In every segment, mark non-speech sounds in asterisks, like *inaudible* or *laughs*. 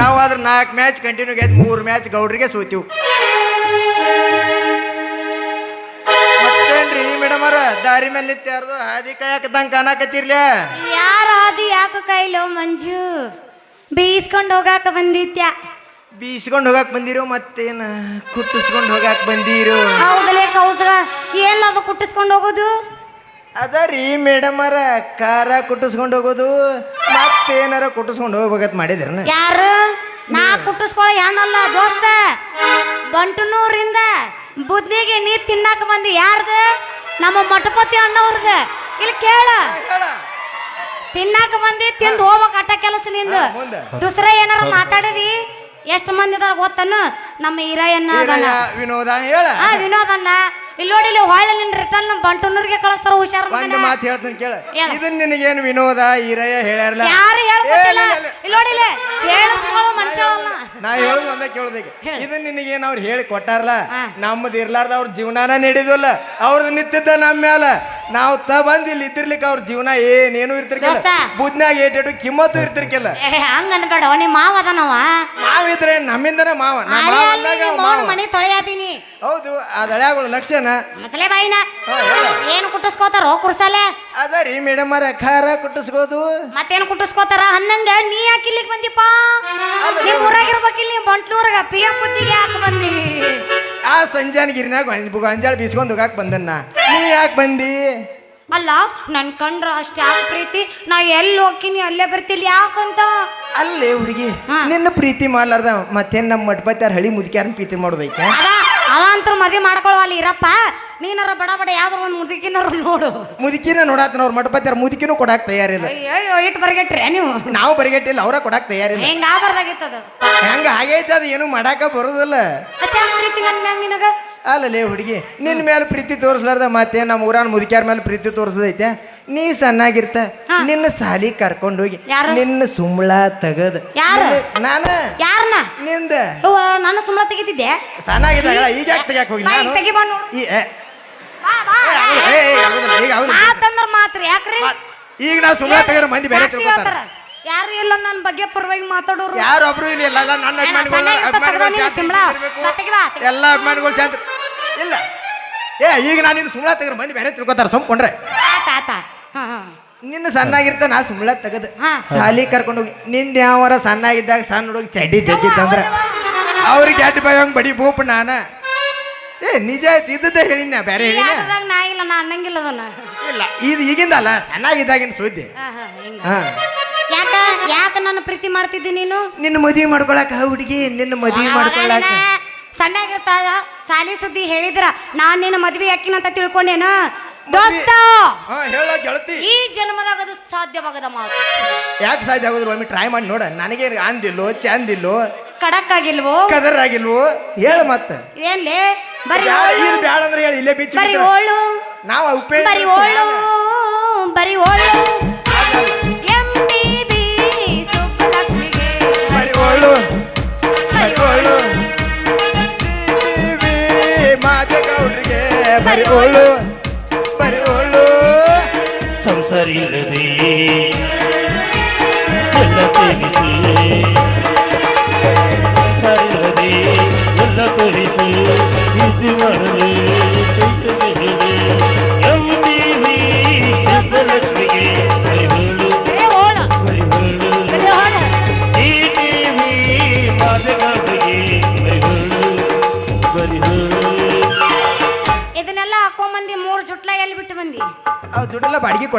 ನಾವು ಅದ್ರ ನಾಲ್ಕು ಮ್ಯಾಚ್ ಕಂಟಿನ್ಯೂ ಗೆದ್ದು ಮೂರು ಮ್ಯಾಚ್ ಗೌಡ್ರಿಗೆ ಸೋತೀವಿ. ಮತ್ತೇನ್ರಿ ಮೇಡಮ್ ಅವ್ರ? ದಾರಿ ಮೇಲೆ ನಿಂತ್ಯಾರ್ದು ಹಾದಿ ಕಾಯಕದಂಗೆ ಕಾಣಕತ್ತಿರ್ಲೇ? ಯಾರ ಹಾದಿ ಯಾಕ ಕೈಲೋ ಮಂಜು? ಬೀಸ್ಕೊಂಡು ಹೋಗಾಕ ಬಂದಿತ್ಯ? ಬೀಸ್ಕೊಂಡು ಹೋಗಾಕ್ ಬಂದಿರೋ ಮತ್ತೇನ ಕುಟ್ಟಿಸ್ಕೊಂಡು ಹೋಗಾಕ್ ಬಂದಿರೋ? ಹೌದಲೇ ಕೌಸ ಏನ್ ಅದು ಕುಟ್ಟಿಸ್ಕೊಂಡು ಹೋಗೋದು? ಅದ ರೀ ಮೇಡಮರ ಕಾರ ಕುಟ್ಟಿಸ್ಕೊಂಡು ಹೋಗೋದು ಮತ್ತೇನಾರ ಕುಟ್ಟಿಸ್ಕೊಂಡು ಹೋಗ್ಬೇಕಂತ ಮಾಡಿದ್ರನ ಯಾರು? ನಾ ಕುಟ್ಟಿಸ್ಕೊಳ ಹೆಣ್ಣಲ್ಲ ದೋಸ್ತ. ಬಂಟನೂರಿಂದ ಬುದ್ಧಿಗೆ ನೀ ತಿನ್ನಾಕ ಬಂದಿ ಯಾರ್ದ? ನಮ್ಮ ಮಠಪತಿ ಅಣ್ಣವ್ರದ. ಇಲ್ಲಿ ಕೇಳ. ತಿನ್ನಾಕ ಬಂದಿ ತಿಂದು ಹೋಗ್ಬೇಕು ಅಟ್ಟ ಕೆಲಸ ನಿಂದು. ದುಸ್ರ ಏನಾರ ಮಾತಾಡಿದಿ? ಎಷ್ಟು ಮಂದಿ ಇದಾರ ಗೊತ್ತನು? ನಮ್ಮ ಹೀರಯ್ಯನ ಅದಾನ. ವಿನೋದ ಹೇಳ. ಆ ವಿನೋದನ್ನ ಇಲ್ಲಿ ನೋಡಿ ಇಲ್ಲಿ ಹೊಳ್ಳಿ ನಿನ್ ರಿಟರ್ನ್ ಬಂಟನೂರಿಗೆ ಕಳಿಸ್ತಾರ ಹುಷಾರ್ ಒಂದು ಮಾತು ಹೇಳ್ತೀನಿ ಕೇಳ. ಹೇಳ. ಇದನ್ನ ನಿನಗೇನು ವಿನೋದ ಈರಯ್ಯ ಹೇಳ್ಯಾರಲ್ಲ? ಯಾರು ಹೇಳ್ಕೊಟ್ಟಿಲ್ಲ ಏ, ಇಲ್ಲ, ಇಲ್ಲ. ಇಲ್ಲಿ ನೋಡಿ ಇಲ್ಲಿ ಹೇಳಿಸ್ಕೊಳ್ಳೋ ಮನುಷ್ಯಳನ್ನ ನಾ ಹೇಳುದು ಒಂದ ಕೇಳುದೀಗ ಹೇಳು. ಇದನ್ನ ನಿನಗೇನು ಅವ್ರು ಹೇಳಿ ಕೊಟ್ಟಾರಲ್ಲ? ಹಾ. ನಮ್ಮದು ಇರ್ಲಾರ್ದ ಅವ್ರ ಜೀವನಾನ ನಡೆಯೋಲ್ಲ ಅವ್ರದ್ದು ನಿಂತಿದ್ದ ನಮ್ಮ ಮ್ಯಾಲ. ನಾವು ತ ಬಂದ್ ಇಲ್ಲಿ ಇದ್ದಿರ್ಲಿಕ್ಕೆ ಅವ್ರ ಜೀವನ ಏನೇನು ಇರ್ತಿರ್ಕಿಲ್ಲ. ದೋಸ್ತ. ಬುದ್ನಾಗ ಏಟೇಟು ಕಿಮ್ಮತ್ತು ಇರ್ತಿರ್ಕಿಲ್ಲ. ಏ ಹಂಗ ಅನ್ಬೇಡ ನಿಮ್ಮ ಮಾವ ಅದಾನವ. ನಾವಿದ್ರೆ ನಮ್ಮಿಂದನ ಮಾವ. ನಮ್ಮ ಮಾವ ಮಾವ. ಮನೆ ತೊಳೆಯಾದೀನಿ ಹೌದು ಆ ದಳ್ಯಾಗಳ ಲಕ್ಷಣ. ಮಸಲೆ ಬಾಯಿನ. ಏನು ಕುಟ್ಟಿಸ್ಕೋತಾರೋ ಕುರ್ಸಲೆ? ಅದ ರೀ ಮೇಡಮ್ ಅರ ಖಾರ ಕುಟ್ಟಿಸ್ಕೋದು ಮತ್ತೇನು ಕುಟ್ಟಿಸ್ಕೋತಾರ? ಹನ್ನಂಗ ನೀ ಯಾಕೆ ಇಲ್ಲಿಗೆ ಬಂದಿಪ್ಪ? ನೀವ್ ಊರಾಗಿರ್ಬೇಕಿಲ್ಲಿ ಬಂಟ್ನೂರ್ಗ ಪಿ ಎಂ ಬುದ್ಧಿಗೆ ಯಾಕೆ ಬಂದಿ? ಆ ಸಂಜಾನ ಗಿರಿನಾಗ ಗೊಂಜಾಳ ಬೀಸ್ಕೊಂಡು ಹೋಗಾಕ್ ಬಂದನ್ನ. ನೀ ಯಾಕೆ ಬಂದಿ? ಅಲ್ಲ ನನ್ ಕಂಡ್ರ ಅಷ್ಟ್ಯಾ ಯಾಕೆ ಪ್ರೀತಿ. ನಾ ಎಲ್ಲಿ ಹೋಗ್ತೀನಿ ಅಲ್ಲೇ ಬರ್ತಿಲ್ಲ ಯಾಕಂತ? ಅಲ್ಲೇ ಹುಡುಗಿ ನಿನ್ನ ಪ್ರೀತಿ ಮಾಡ್ಲಾರ್ದ ಮತ್ತೇನ್ ನಮ್ಮ ಮಟ್ಬತ್ತಾರ ಹಳಿ ಮುದುಕ್ಯಾರನ್ ಪ್ರೀತಿ ಮಾಡೋದೈತೆ? ಅದ ಅವ ಅಂತೂ ಮದ್ವೆ ಮಾಡ್ಕೊಳ್ಳೋ ಅಲ್ಲಿ ಇರಪ್ಪ. ನೀನಾರ ಬಡ ಬಡ ಯಾವ್ದಾರ ಒಂದು ಮುದುಕಿನಾರ ನೋಡು. ಮುದುಕಿನ ನೋಡಾತನ ಅವ್ರ ಮಟ್ಬತ್ತಾರ ಮುದುಕಿನೂ ಕೊಡಾಕ್ ತಯಾರಿಲ್ಲ ಅಯ್ಯೋ ಇಟ್ಟು ಬರ್ಗೆಟ್ರಿ ನೀವು. ನಾವು ಬರಿಗಟ್ಟಿಲ್ಲ ಅವ್ರ ಕೊಡಾಕ್ ತಯಾರಿಲ್ಲ ಹೆಂಗ ಆಗ್ಬಾರ್ದಾಗಿತ್ತದು? ಹೆಂಗ ಆಗೈತೆ ಅದು ಏನು ಮಾಡಾಕ ಬರೋದಿಲ್ಲ. ಅಷ್ಟ ಪ್ರೀತಿ ನನ್ ಮ್ಯಾಗ ನಿನಗ? ಅಲ್ಲಲೇ ಹುಡುಗಿ ನಿನ್ನ ಮೇಲೆ ಪ್ರೀತಿ ತೋರಿಸ್ಲಾರ್ದ ಮತ್ತೆ ನಮ್ಮ ಊರಾನ ಮುದುಕ್ಯಾರ ಮೇಲೆ ಪ್ರೀತಿ ತೋರಿಸದೈತೆ? ನೀ ಸಣ್ಣಾಗಿರ್ತ. ನಿನ್ನ ಸಾಲಿ ಕರ್ಕೊಂಡು ಹೋಗಿ ನಿನ್ನ ಸುಮ್ಳ ತಗದು. ನಾನ? ಯಾರನ್ನ ನಿಂದ? ನಾನು ಸುಮ್ಳ ತೆಗಿತಿದ್ದೆ? ಸಣ್ಣಾಗಿದ್ದಾಗ ಈಗ ಯಾಕೆ ತೆಗ್ಯಾಕ ಹೋಗಿ ನಾನು? ಈಗ ಮಾತ್ರ ಯಾಕ್ರಿ? ಈಗ ನಾವು ಸುಮ್ಳ ತೆಗೆದ್ರೆ ಮಂದಿ ಬೇರೆ ತಿಳ್ಕೊತಾರ. ಯಾರು ಇಲ್ಲ ನನ್ನ ಬಗ್ಗೆ ಪರವಾಗಿ ಮಾತಾಡೋರು? ಯಾರು ಒಬ್ರು ಇಲ್ಲ ಇಲ್ಲ ಎಲ್ಲ ನನ್ನ ಅಭಿಮಾನಿಗಳು. ಎಲ್ಲ ಅಭಿಮಾನಿಗಳು ಇಲ್ಲ. ಏ ಈಗ ನಾನು ನಿನ್ನ ಸುಮ್ಮನೆ ತೆಗೆದ್ರೆ ಮಂದಿ ಬೇರೆ ತಿಳ್ಕೊತಾರ ಸುಮ್ಕೊಂಡ್ರೆ ಆತ ನಿನ್ನ ಸಣ್ಣಾಗಿರ್ತ ನಾ ಸುಮ್ಮನೆ ತೆಗದ್. ಸಾಲಿ ಕರ್ಕೊಂಡು ಹೋಗಿ ನಿಂದ ಯಾವಾರ ಸಣ್ಣಾಗಿದ್ದಾಗ ಸಣ್ಣ ಹುಡುಗಿ ಚಡ್ಡಿ ಜಗ್ಗಿತ್ತಂದ್ರ. ಅವ್ರಿಗೆ ಅಡ್ಡ ಬೈವಂಗ್ ಬಡಿ ಬೂಪ್ ನಾನ. ಏ ನಿಜ ಆಯ್ತು ಇದ್ದದ್ದೇ ಹೇಳಿನ ಬೇರೆ ಹೇಳಿನ ಆಟದಾಗ ನಾ ಇಲ್ಲ ನಾ ಅನ್ನಂಗಿಲ್ಲ ಅದನ್ನ. ಇಲ್ಲ ಇದು ಈಗಿಂದ ಅಲ್ಲ ಸಣ್ಣಾಗಿದ್ದಾಗಿನ ಸುದ್ದಿ. ಹಾ, ಹಾ, ಹಿಂಗ. ಹಾ. ಯಾಕ ಯಾಕ ನನ್ನ ಪ್ರೀತಿ ಮಾಡ್ತಿದ್ದಿ ನೀನು? ನಿನ್ನ ಮದುವೆ ಮಾಡ್ಕೊಳಕ ಹುಡುಗಿ ನಿನ್ನ ಮದುವೆ ಮಾಡ್ಕೊಳಕ. ಸಣ್ಣಾಗಿರ್ತಾಗ ಸಾಲಿ ಸುದ್ದಿ ಹೇಳಿದ್ರ ನಾನ್ ನಿನ್ನ ಮದ್ವೆ ಯಾಕಿನಂತ ತಿಳ್ಕೊಂಡೇನ? ದೋಸ್ತ! ಹಾ ಹೇಳ ಗೆಳತಿ. ಈ ಜನ್ಮದಾಗ ಅದು ಸಾಧ್ಯವಾಗದ ಮಾತು. ಯಾಕೆ ಸಾಧ್ಯ ಆಗೋದ್ರು ಒಮ್ಮೆ ಟ್ರೈ ಮಾಡಿ ನೋಡ ನನಗೆ ಅಂದಿಲ್ಲೋ ಚಂದಿಲ್ಲೋ ಕಡಕ್ ಆಗಿಲ್ವೋ ಕದರ್ ಆಗಿಲ್ವೋ ಹೇಳ ಮತ್ತೆ. ಏನ್ಲೇ? ಬರಿ ಬ್ಯಾಡ, ಇದು ಬ್ಯಾಡ ಅಂದ್ರೆ ಹೇಳಿ ಇಲ್ಲೇ ಬಿಚ್ಚಿ ಬರಿ ಬಿಡ್ತಾರೆ. ಓಳು. ನಾವು ಬರಿ ಓಳು ಬರಿ ಓಳು. ಎಂ ಬಿ ಬಿ ಸುಬ್ಬಲಕ್ಷ್ಮಿಗೆ ಬರಿ ಒಳ್ಳು ಬರಿ ಒಳ್ಳು ಮಾದೇಗೌಡ್ರಿಗೆ ಬರಿ ಓಳು. ಬರಿ ಓಳು. ಸಂಸಾರ ಇಲ್ಲದೆ ಎಲ್ಲ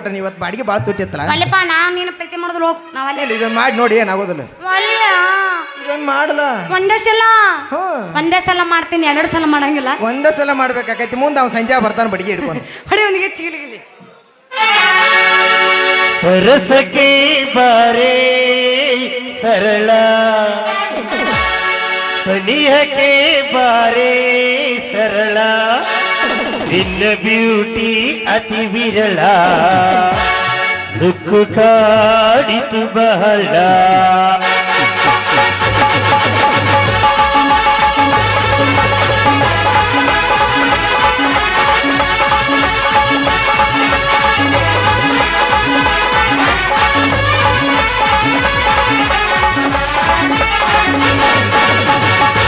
ಬಾಡಿಗೆ ಇವತ್ತು ಬಾಡಿಗೆ ಭಾಳ ತುಟ್ಟಿತ್ತಲ್ಲ ಅಲ್ಲಪ್ಪ ನಾನು ನೀನು ಪ್ರೀತಿ ಮಾಡಿದ್ರು ಹೋಗ್ ನಾವಲ್ಲ ಇಲ್ಲ ಇದನ್ನ ಮಾಡಿ ನೋಡಿ ಏನಾಗೋದಿಲ್ಲ. ಅಲ್ಲ. ಇದನ್ನ ಮಾಡಲ್ಲ? ಒಂದೇ ಸಲ. ಒಂದೇ ಸಲ ಮಾಡ್ತೀನಿ ಎರಡು ಸಲ ಮಾಡಂಗಿಲ್ಲ. ಒಂದೇ ಸಲ ಮಾಡ್ಬೇಕಾಕೈತಿ ಮುಂದೆ ಅವ್ನು ಸಂಜೆ ಬರ್ತಾನೆ ಬಡಿಗೆ ಹಿಡ್ಕೊಂಡು. *laughs* ಹೊಡಿ ಅವನಿಗೆ ಚೀಲಿಗಿಲಿ ಸರಸಕ್ಕೆ ಬಾರೆ ಸರಳ. ಸನಿಹಕ್ಕೆ ಬಾರೆ ಸರಳ. இந்த பியூட்டி அதி விரலா லுக்கு காடித்து பஹலா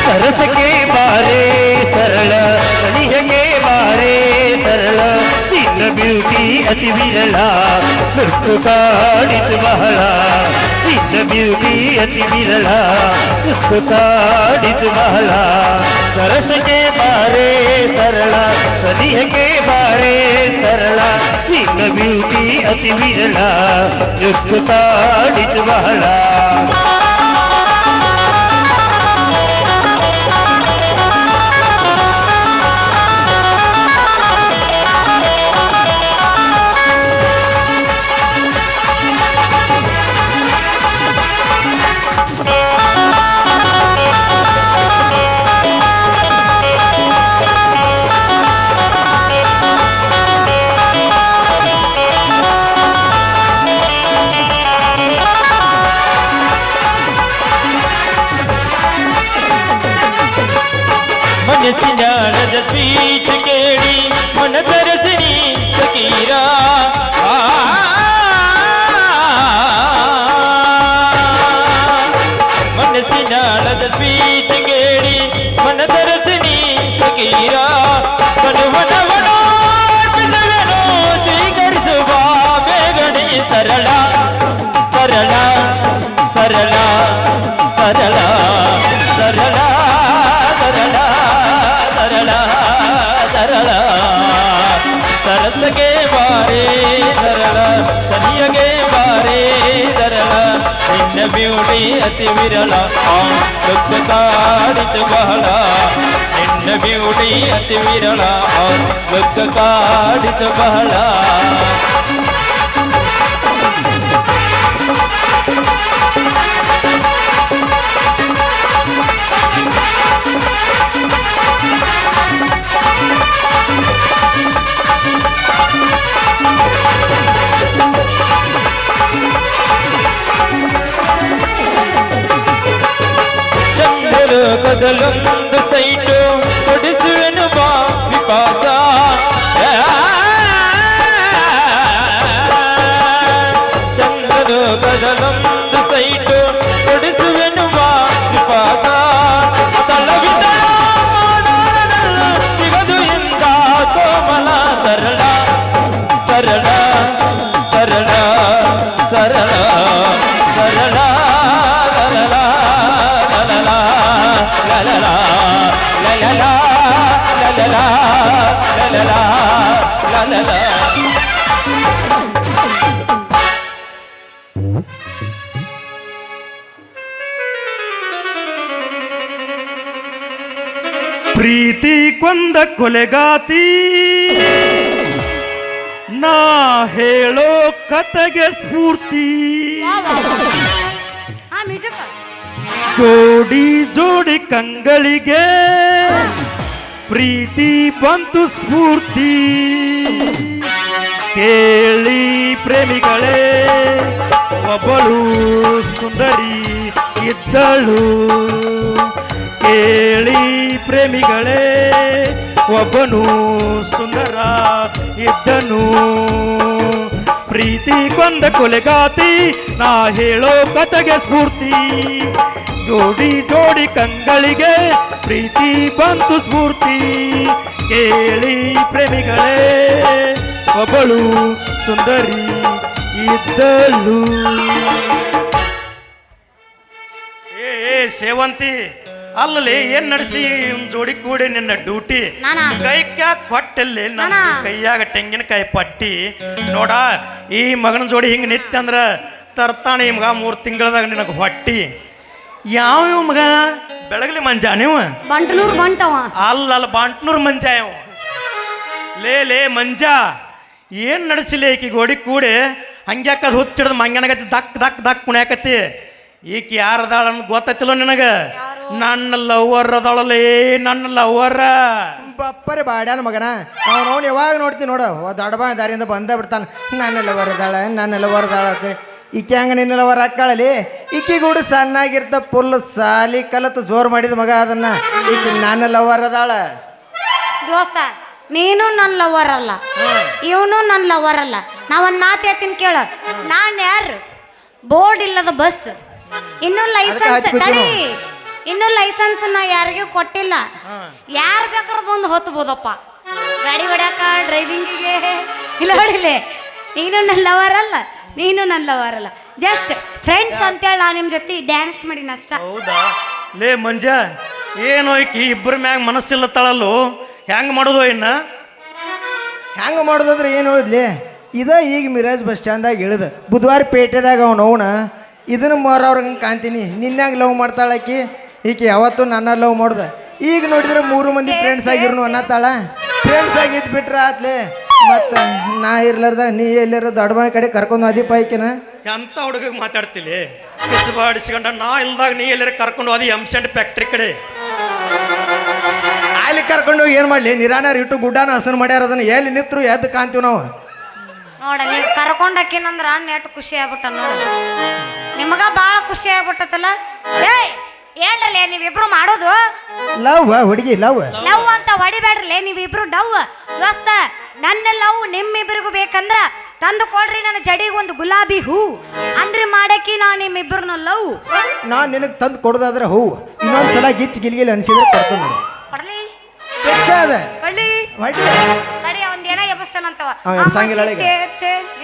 सरस के बारे ಬ್ಯೂಟಿ ಅತಿ ವಿರಳ ಸುತ್ತು ಕಾಡಿತು ಬಹಳ ನಿನ್ನ ಬ್ಯೂಟಿ ಅತಿ ವಿರಳ ಸುತ್ತು ಕಾಡಿತು ಬಹಳ ಸರಸಕ್ಕೆ ಬಾರೆ ಸರಳ ಸನಿಹಗೆ ಬಾರೆ ಸರಳ ನಿನ್ನ ಬ್ಯೂಟಿ ಅತಿ ವಿರಳ ಸುತ್ತು ಕಾಡಿತು ಬಹಳ सके ಬಾರೆ ಧರಳ ಸನಿಯಗೆ ಬಾರೆ ಧರಳ ನಿನ್ನ ಬ್ಯೂಟಿ ಅತಿ ವಿರಳ ಲುಕ್ಕಾರಿತು ಬಹಳ ನಿನ್ನ ಬ್ಯೂಟಿ ಅತಿ ವಿರಳ ಲುಕ್ಕಾರಿತು ಬಹಳ ಲಲಲ ಲಲಲ ಪ್ರೀತಿ ಕೊಂದ ಕೊಲೆಗಾತಿ ನಾ ಹೇಳೋ ಕತೆಗೆ ಸ್ಫೂರ್ತಿ ಹಾ ಮ್ಯೂಸಿಕ್ ಜೋಡಿ ಜೋಡಿ ಕಂಗಳಿಗೆ ಪ್ರೀತಿ ಬಂತು ಸ್ಫೂರ್ತಿ ಕೇಳಿ ಪ್ರೇಮಿಗಳೇ, ಒಬ್ಬಳು ಸುಂದರಿ ಇದ್ದಳು. ಕೇಳಿ ಪ್ರೇಮಿಗಳೇ, ಒಬ್ಬನು ಸುಂದರ ಇದ್ದನು. ಪ್ರೀತಿ ಕೊಂದ ಕೊಲೆಗಾತಿ, ನಾ ಹೇಳೋ ಕತೆಗೆ ಸ್ಫೂರ್ತಿ. ಜೋಡಿ ಜೋಡಿ ಕಂಗಳಿಗೆ ಪ್ರೀತಿ ಬಂತು ಸ್ಫೂರ್ತಿ. ಕೇಳಿ ಪ್ರೇಮಿಗಳೇ ಒಬ್ಬಳು ಸುಂದರಿ ಇದ್ದಳು. ಏ ಏ ಸೇವಂತಿ ಅಲ್ಲಲ್ಲಿ ಏನ್ ನಡೆಸಿ? ಜೋಡಿ ಕೂಡಿ ನಿನ್ನ ಡ್ಯೂಟಿ. ನಾನ? ಕೈ ಕ್ಯಾಕ್ ಕೊಟ್ಟಲ್ಲಿ ನನ್ನ ನಾನಾ? ಕೈಯಾಗ ತೆಂಗಿನಕಾಯಿ ಪಟ್ಟಿ. ನೋಡ ಈ ಮಗನ ಜೋಡಿ ಹಿಂಗೆ ನಿತ್ಯ ಅಂದ್ರ ತರ್ತಾನೆ ಈ ಮಗ ಮೂರು ತಿಂಗಳದಾಗ ನಿನಗೆ ಹೊಟ್ಟಿ. ಯಾವ ಇವ್ ಮಗ? ಬೆಳಗ್ಲಿ ಮಂಜ ನೀವು? ಬಂಟನೂರ್ ಬಂಟವ. ಅಲ್ಲ ಅಲ್ಲ ಬಾಂಟ್ನೂರ್ ಮಂಜ ಇವ. ಲೇ ಲೇ ಮಂಜ. ಏನ್ ನಡೆಸಿಲ್ಲ ಈಕಿ ಗೋಡಿ ಕೂಡಿ? ಹಂಗ್ಯಾಕ ಅದು ಹುಚ್ಚಿಡ್ದು ಮಂಗನಗತಿ ದಕ್ ದಕ್ ದಕ್ ಕುಣ್ಯಾಕತಿ ಈಕಿ ಯಾರದಾಳ ಅಂತ ಗೊತ್ತೈತಿಲ್ಲ ನಿನಗೆ? ನನ್ನ ಲವ್ವರ್ ಅದಾಳಲ್ಲೇ ನನ್ನ ಲವ್ವರ. ಬಪ್ಪರೆ ಬಾಡ್ಯಾನ ಮಗನ. ಅವ್ನು ಅವ್ನು ಯಾವಾಗ ನೋಡ್ತೀನಿ ನೋಡು ದೊಡ್ಡಬಾ ದಾರಿಯಿಂದ ಬಂದ ಬಿಡ್ತಾನೆ. ಲವರ್ ಅದಾಳ ನನ್ನ ಲವರ್ ಅಂತೇಳಿ ಈಕೆ ಹಂಗ ನಿನ್ನ ಲವರ್ ಹಾಕಾಳಲಿ ಈಕಿ ಕೂಡ ಸಣ್ಣಾಗಿರ್ತ ಫುಲ್ ಸಾಲಿ ಕಲತು ಜೋರು ಮಾಡಿದ ಮಗ ಅದನ್ನ. ಈಕಿ ಲವರ್ ಅದಾಳ. ದೋಸ್ತ ನೀನು ನನ್ನ ಲವರ್ ಅಲ್ಲ. ಇವನು ನನ್ನ ಲವರ್ ಅಲ್ಲ. ನಾ ಒಂದ್ ಮಾತು ಹೇಳ್ತೀನಿ ಕೇಳ. ನಾನು ಯಾರು? ಬೋರ್ಡ್ ಇಲ್ಲದ ಬಸ್ ಇನ್ನು ಲೈಸೆನ್ಸ್ ತಡಿ. ಇನ್ನೂ ಲೈಸೆನ್ಸ್ ನಾ ಯಾರಿಗೂ ಕೊಟ್ಟಿಲ್ಲ. ಯಾರು ಬೇಕಾದ್ರೂ ಬಂದು ಹೊತ್ಬೋದಪ್ಪ. ಗಾಡಿ ಹೊಡ್ಯಾಕ ಡ್ರೈವಿಂಗಿಗೆ ಇಲ್ಲ ಹೊಡಿಲೆ. ನೀನು ನನ್ನ ಲವರ್ ಅಲ್ಲ. ನೀನು ನನ್ನ ಲವರ್ ಅಲ್ಲ. ಜಸ್ಟ್ ಫ್ರೆಂಡ್ಸ್ ಅಂತೇಳಿ ನಾ ನಿಮ್ಮ ಜೊತೆ ಡ್ಯಾನ್ಸ್ ಮಾಡಿನ ಅಷ್ಟ. ಹೌದಾ? ಲೇ ಮಂಜ ಏನು ಈಕಿ ಇಬ್ಬರ ಮ್ಯಾಗ ಮನಸ್ಸಿಲ್ಲತ್ತಾಳಲ್ಲೋ ಹೆಂಗ್ ಮಾಡೋದು ಇನ್ನ? ಹೆಂಗೆ ಮಾಡೋದಂದ್ರೆ ಏನು ಹೇಳಿದ್ಲಿ? ಇದ ಈಗ ಮಿರಾಜ್ ಬಸ್ ಸ್ಟ್ಯಾಂಡ್ದಾಗ ಇಳಿದು ಬುಧವಾರ ಪೇಟೆದಾಗ ಅವನು ಅವನ ಇದನ್ನ ಮಾರವ್ರಂಗೆ ಕಾಣ್ತೀನಿ ನಿನ್ಯಾಗ ಲವ್ ಮಾಡ್ತಾಳಾಕಿ ಈಕೆ ಯಾವತ್ತೂ ನನ್ನ ಲವ್ ಮಾಡ್ದ. ಈಗ ನೋಡಿದ್ರೆ ಮೂರು ಮಂದಿ ಫ್ರೆಂಡ್ಸ್ ಆಗಿರ್ನು ಅನ್ನತ್ತಾಳ. ಫ್ರೆಂಡ್ಸ್ ಆಗಿದ್ದು ಬಿಟ್ರೆ ಆತ್ಲೆ ಮತ್ತು ನಾ ಇರ್ಲಾರ್ದ ನೀ ಎಲ್ಲಿರ ದೊಡ್ಡ ಕಡೆ ಕರ್ಕೊಂಡು ಅದಿ ಪೈಕಿನ ಎಂತ ಹುಡುಗ ಮಾತಾಡ್ತಿಲಿ? ಬಿಸಿಬಾಡಿಸ್ಕೊಂಡ ನಾ ಇಲ್ದಾಗ ನೀ ಎಲ್ಲರ ಕರ್ಕೊಂಡು ಹೋದಿ ಎಂಸೆಂಟ್ ಫ್ಯಾಕ್ಟ್ರಿ ಕಡೆ? ಅಲ್ಲಿ ಏನ್ ಮಾಡ್ಲಿ? ನಿರಾನಾರ್ ಇಟ್ಟು ಗುಡ್ಡಾನ ಹಸನ್ ಮಾಡ್ಯಾರ ಅದನ್ನ. ಎಲ್ಲಿ ನಿತ್ರು ಎದ್ದು ಕಾಣ್ತೀವಿ ನಾವು. ನೋಡ ನೀವು ಕರ್ಕೊಂಡಕ್ಕಿನಂದ್ರ ನೆಟ್ ಖುಷಿ ಆಗ್ಬಿಟ್ಟ ನೋಡ. ನಿಮಗ ಭಾಳ ಖುಷಿ ಆಗ್ಬಿಟ್ಟತಲ್ಲ ಏಯ್ ಏನ್ರಲ್ಲ ನೀವಿಬ್ರು ಮಾಡೋದು? ಲವ್ ಹುಡುಗಿ ಲವ್. ಲವ್ ಅಂತ ಹೊಡಿಬೇಡ್ರಲ್ಲ ಇಬ್ರು ಡವ್. ದೋಸ್ತ ನನ್ನ ಲವ್ ನಿಮ್ಮಿಬ್ರಿಗೂ ಬೇಕಂದ್ರ ತಂದು ಕೊಡ್ರಿ ನನ್ನ ಜಡಿಗೆ ಒಂದು ಗುಲಾಬಿ ಹೂ. ಅಂದ್ರೆ ಮಾಡಕ್ಕೆ ನಾ ನಿಮ್ಮಿಬ್ರನ್ನ ಲವ್. ನಾನು ನಿನಗ್ ತಂದು ಕೊಡೋದಾದ್ರೆ ಹೂ. ಇನ್ನೊಂದ್ಸಲ ಗಿಚ್ ಗಿಲ್ಗಿಲ್ ಅನ್ಸಿದ್ರೆ ಕರ್ಕೊಂಡು ಕೊಡ್ಲಿ ಫಿಕ್ಸ್ ಅದ. ಒಳ್ಳಿ. ಒಳ್ಳಿ. ತಡಿ ಅವನ್ ಏನೋ ಎಬ್ಬಸ್ತಾನಂತವ ಅವ ಎಬ್ಸಂಗಿಲ್ಲ ಅಳಿಗ.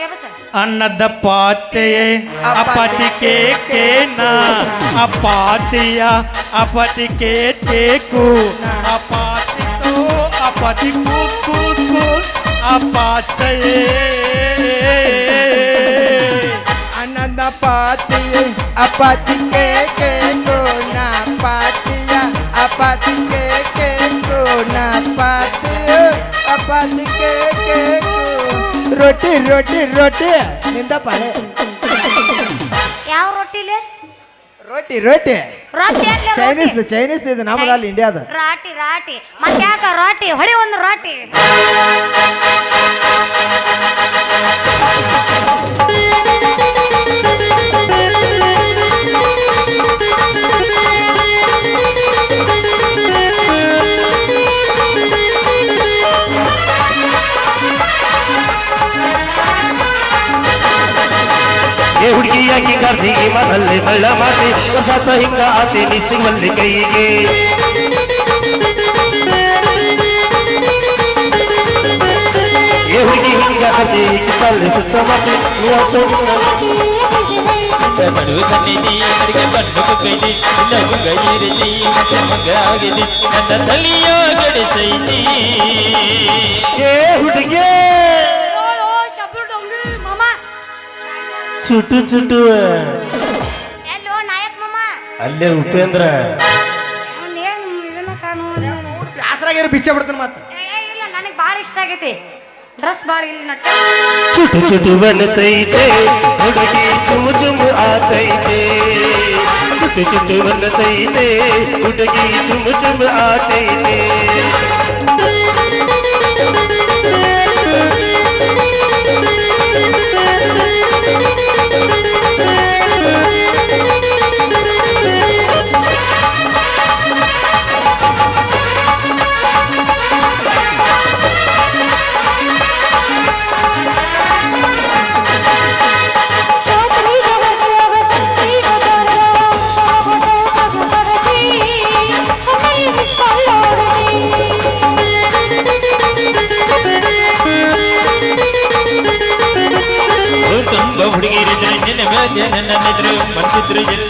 ಎಬ್ಬಸ ಅನ್ನದ ಪಾತ್ರೆಯೇ ಅಪಟಿಕೇನ ಅಪಾತಿಯ ಅಪಟಿಕೆ ತೇಕು ಅಪಾಚಯೇ. ಅನ್ನದ ಪಾತಿ ಅಪತಿ ಕೇಕು ಅಪಾತಿಕೆ ಕೇಕ್ ರೊಟ್ಟಿ ರೊಟ್ಟಿ ರೊಟ್ಟಿ. ನಿಂದ ಪಾಳೆ ಯಾವ ರೊಟ್ಟಿಲಿ ರೊಟ್ಟಿ ರೊಟ್ಟಿ. ರೊಟ್ಟಿ ಅಲ್ಲೇ ಚೈನೀಸ್ ರೊಟ್ಟಿ. ಚೈನೀಸ್ ಇದು ನಮ್ಮದಲ್ಲ ಇಂಡಿಯಾದ ರಾಟಿ ರಾಟಿ. ಮತ್ತೆ ಯಾಕ ರಾಟಿ? ಹೊಳಿ ಒಂದು ರಾಟಿ. *laughs* ಮರ್ದಿ ಮದಲ್ಲಿ ತಳ್ಳ ಮಾತೆ ಸತ ಹಿಂಗ ಆತೆ ನಿಸಿ ಮಲ್ಲಿ ಕೈಗೆ ಹುಡುಗಿ ಹಿಂಗ ಹದಿ ತಲ್ಲಿ ಸುತ್ತ ಮಾತೆ ಬಡವ ಸನ್ನಿಧಿ ಅಡಿಗೆ ಬಣ್ಣು ಕೈದಿ ನಗು ಗೈರಿದಿ ಮಂಗ ಆಗಿದೆ ನನ್ನ ತಲಿಯ ಗಡಿಸೈತಿ ಏ ಹುಡುಗಿಯೇ ಚುಟು ಚುಟು. ಎಲ್ಲೋ ನಾಯಕ್ ಮಾಮ. ಅಲ್ಲೇ ಉಪೇಂದ್ರ. ಅವ್ನೇನ್ ಇದನ್ನ ಬಿಚ್ಚ ಬಿಡ್ತಾನೆ ಮತ್ತೆ? ಏ ಇಲ್ಲ ನನಗೆ ಭಾಳ ಇಷ್ಟ ಆಗೈತಿ. ಡ್ರೆಸ್ ಭಾಳ ಇಲ್ಲಿ ನಟ್ಟ. ಚುಟು ಚುಟು ಬನ್ನತೈತೆ ಹುಡುಗಿ ಚುಮು ಚುಮು ಆತೈತೆ. ಚುಟು ಚುಟು ಬನ್ನತೈತೆ ಹುಡುಗಿ ಚುಮು ಚುಮು ಆತೈತೆ.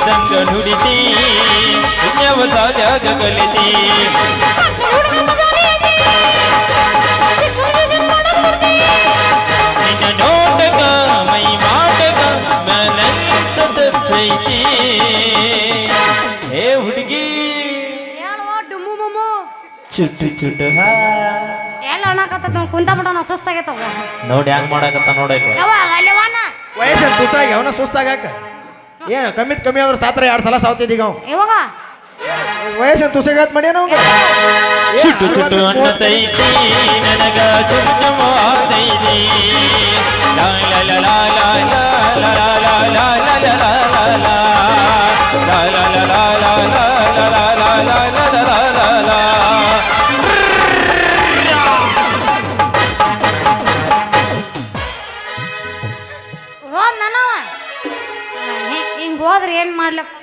ಎಲ್ದಂಗ ನುಡಿಸಿ ಪುಣ್ಯವ ಸಾಧ್ಯಾಗ ಕಲಿತಿ ನಿನ್ನ ನೋಟಕ ಮೈ ಮನಸ್ಸದ ಪ್ರೀತಿ. ಹುಡುಗಿ. ಚುಟ್ಟು ಚುಟ್ಟು ಹಾ. ಎಲ್ಲ ಅಣ್ಣಕತ್ತ ಕುಂತ ಬಿಟ್ಟ ನಾವು ಸುಸ್ತಾಗೈತವ ನೋಡಿ ಹಂಗ ಮಾಡಕತ್ತ ನೋಡಿ ವಯಸ್ಸು ಅವನ ಸುಸ್ತಾಗಾಕ ಏನು ಕಮ್ಮಿತ್ ಕಮ್ಮಿ ಆದ್ರೆ ಸಾತ್ರ ಎರಡು ಸಲ ಸಾವ್ತಿದ್ದೀಗ ಅವ ಇವಾಗ ವಯಸ್ಸು ತುಸಗಾತ್ ಮಾಡ್ಯಾನ ಅವಂಗ ಚುಟ್ಟು ಚುಟ್ಟು ಅನ್ನತೈತಿ ನನಗ ಚುಟ್ಟು ಮಾತೈತಿ ಲಾ ಲಾ ಲಾ ಲಾ ಲಾ ಲಾ ಲಾ ಲಾ ಲಾ ಲಾ ಲಾ ಲಾ ಲಾ ಲಾ ಮಾಡ್ಲಕ್